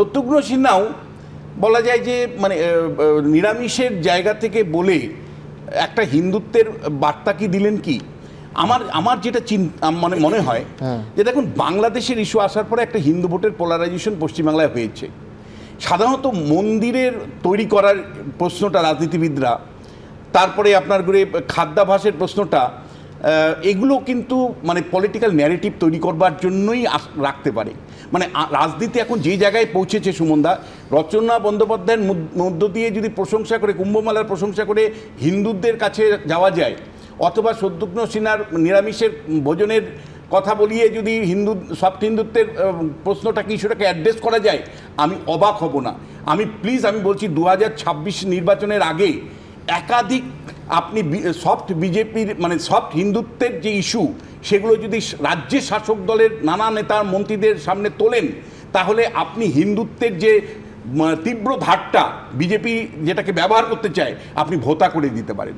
শত্রুঘ্ন সিনহাও বলা যায় যে মানে নিরামিষের জায়গা থেকে বলে একটা হিন্দুত্বের বার্তা কি দিলেন কি? আমার আমার যেটা মানে মনে হয় যে দেখুন বাংলাদেশের ইস্যু আসার পরে একটা হিন্দু ভোটের পোলারাইজেশন পশ্চিমবাংলায় হয়েছে। সাধারণত মন্দিরের তৈরি করার প্রশ্নটা রাজনীতিবিদরা তারপরে আপনার ঘুরে খাদ্যাভাসের প্রশ্নটা এগুলো কিন্তু মানে পলিটিক্যাল ন্যারেটিভ তৈরি করবার জন্যই রাখতে পারে। মানে রাজনীতি এখন যে জায়গায় পৌঁছেছে সুমনদা, রচনা বন্দ্যোপাধ্যায়ের মধ্য- দিয়ে যদি প্রশংসা করে, কুম্ভমেলার প্রশংসা করে হিন্দুদের কাছে যাওয়া যায়, অথবা শত্রুঘ্ন সিনহার নিরামিষের ভোজনের কথা বলিয়ে যদি হিন্দু সফট হিন্দুত্বের প্রশ্নটা প্রশ্নটাকে ইস্যুটাকে অ্যাড্রেস করা যায়, আমি অবাক হব না। আমি প্লিজ আমি বলছি, দু হাজার ছাব্বিশ নির্বাচনের আগে একাধিক আপনি সফট বিজেপির মানে সফট হিন্দুত্বের যে ইস্যু সেগুলো যদি রাজ্যের শাসক দলের নানা নেতার মন্ত্রীদের সামনে তোলেন, তাহলে আপনি হিন্দুত্বের যে তীব্র ধারটা, বিজেপি যেটাকে ব্যবহার করতে চায়, আপনি ভোতা করে দিতে পারেন।